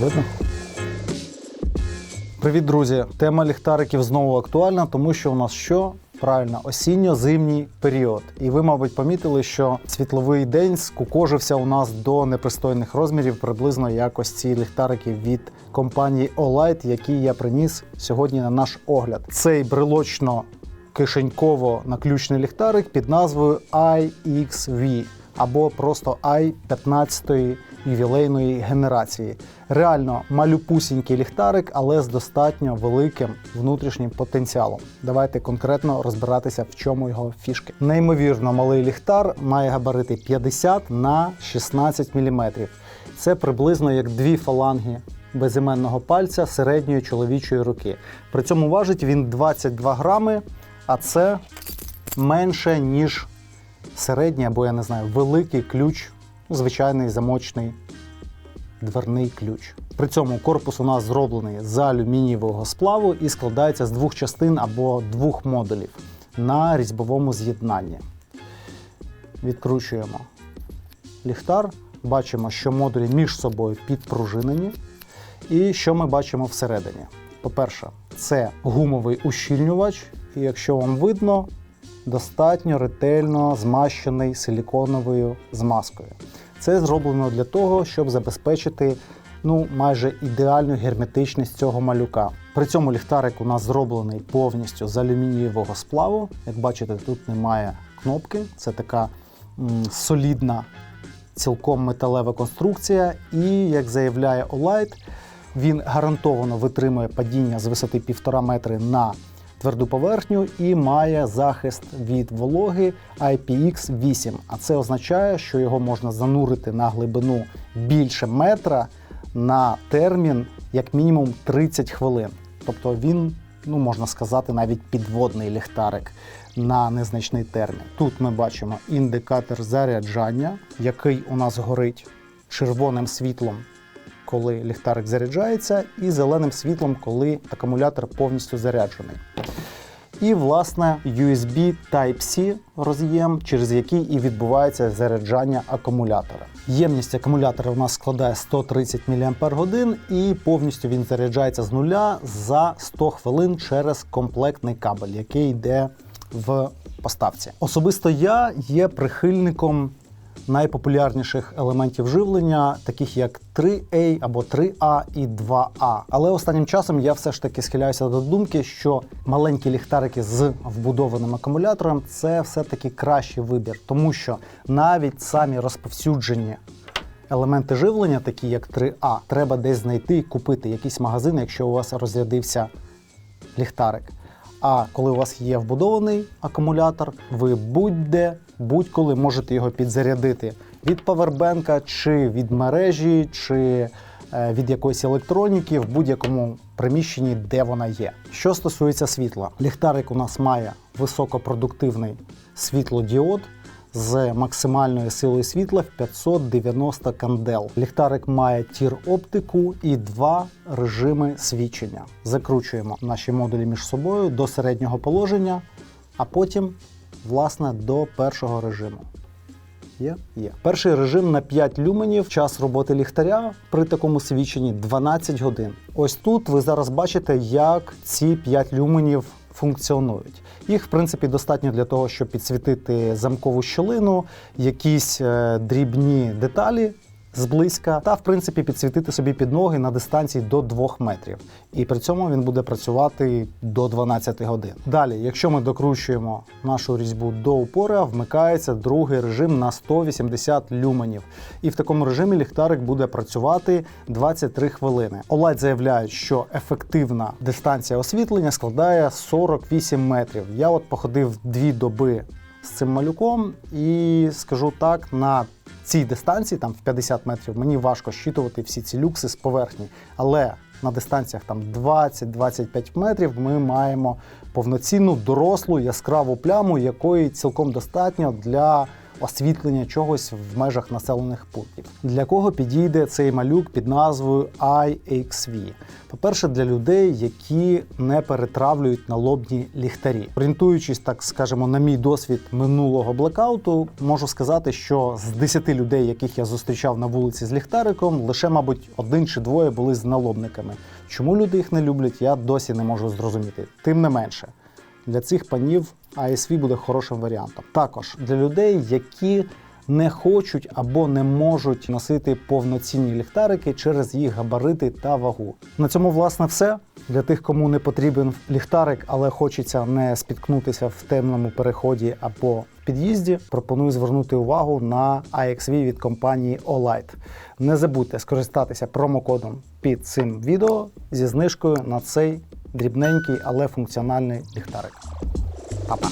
Видно? Привіт, друзі! Тема ліхтариків знову актуальна, тому що у нас що? Правильно, осінньо-зимній період. І ви, мабуть, помітили, що світловий день скукожився у нас до непристойних розмірів, приблизно як ось ці ліхтарики від компанії Olight, які я приніс сьогодні на наш огляд. Цей брелочно кишеньково наключний ліхтарик під назвою iXV або просто i 15 ювілейної генерації. Реально малюпусінький ліхтарик, але з достатньо великим внутрішнім потенціалом. Давайте конкретно розбиратися, в чому його фішки. Неймовірно малий ліхтар має габарити 50 на 16 мм. Це приблизно як дві фаланги безіменного пальця середньої чоловічої руки. При цьому важить він 22 грами, а це менше, ніж середній або я не знаю, великий ключ, звичайний замочний дверний ключ. При цьому корпус у нас зроблений з алюмінієвого сплаву і складається з двох частин або двох модулів на різьбовому з'єднанні. Відкручуємо ліхтар. Бачимо, що модулі між собою підпружинені. І що ми бачимо всередині? По-перше, це гумовий ущільнювач, і якщо вам видно, достатньо ретельно змащений силіконовою змазкою. Це зроблено для того, щоб забезпечити ну, майже ідеальну герметичність цього малюка. При цьому ліхтарик у нас зроблений повністю з алюмінієвого сплаву. Як бачите, тут немає кнопки. Це така м, солідна, цілком металева конструкція. І, як заявляє Olight, він гарантовано витримує падіння з висоти 1,5 метри на тверду поверхню і має захист від вологи IPX8. А це означає, що його можна занурити на глибину більше метра на термін як мінімум 30 хвилин. Тобто він, ну можна сказати, навіть підводний ліхтарик на незначний термін. Тут ми бачимо індикатор заряджання, який у нас горить червоним світлом коли ліхтарик заряджається, і зеленим світлом, коли акумулятор повністю заряджений. І, власне, USB Type-C роз'єм, через який і відбувається заряджання акумулятора. Ємність акумулятора у нас складає 130 мАч, і повністю він заряджається з нуля за 100 хвилин через комплектний кабель, який йде в поставці. Особисто я є прихильником найпопулярніших елементів живлення, таких як 3A або 3A і 2A. Але останнім часом я все ж таки схиляюся до думки, що маленькі ліхтарики з вбудованим акумулятором це все-таки кращий вибір, тому що навіть самі розповсюджені. Елементи живлення, такі як 3А, треба десь знайти і купити якийсь магазин, якщо у вас розрядився ліхтарик. А коли у вас є вбудований акумулятор, ви будь-де, будь-коли можете його підзарядити від павербенка, чи від мережі, чи е, від якоїсь електроніки в будь-якому приміщенні, де вона є. Що стосується світла, ліхтарик у нас має високопродуктивний світлодіод з максимальною силою світла в 590 кандел. Ліхтарик має тір оптику і два режими свічення. Закручуємо наші модулі між собою до середнього положення, а потім, власне, до першого режиму. Є? Є. Перший режим на 5 люменів. Час роботи ліхтаря при такому свіченні 12 годин. Ось тут ви зараз бачите, як ці 5 люменів функціонують. Їх, в принципі, достатньо для того, щоб підсвітити замкову щілину, якісь е, дрібні деталі зблизька, та, в принципі, підсвітити собі під ноги на дистанції до 2 метрів. І при цьому він буде працювати до 12 годин. Далі, якщо ми докручуємо нашу різьбу до упора, вмикається другий режим на 180 люменів. І в такому режимі ліхтарик буде працювати 23 хвилини. Олайт заявляють, що ефективна дистанція освітлення складає 48 метрів. Я от походив дві доби з цим малюком, і скажу так, на цій дистанції, там в 50 метрів, мені важко щитувати всі ці люкси з поверхні. Але на дистанціях там 20-25 метрів ми маємо повноцінну дорослу яскраву пляму, якої цілком достатньо для освітлення чогось в межах населених пунктів. Для кого підійде цей малюк під назвою iXV? По-перше, для людей, які не перетравлюють налобні ліхтарі. Орієнтуючись, так скажемо, на мій досвід минулого блекауту, можу сказати, що з 10 людей, яких я зустрічав на вулиці з ліхтариком, лише, мабуть, один чи двоє були з налобниками. Чому люди їх не люблять, я досі не можу зрозуміти. Тим не менше, для цих панів ASV буде хорошим варіантом. Також для людей, які не хочуть або не можуть носити повноцінні ліхтарики через їх габарити та вагу. На цьому власне все. Для тих, кому не потрібен ліхтарик, але хочеться не спіткнутися в темному переході або в під'їзді, пропоную звернути увагу на AXV від компанії Olight. Не забудьте скористатися промокодом під цим відео зі знижкою на цей дрібненький, але функціональний ліхтарик. Па-па!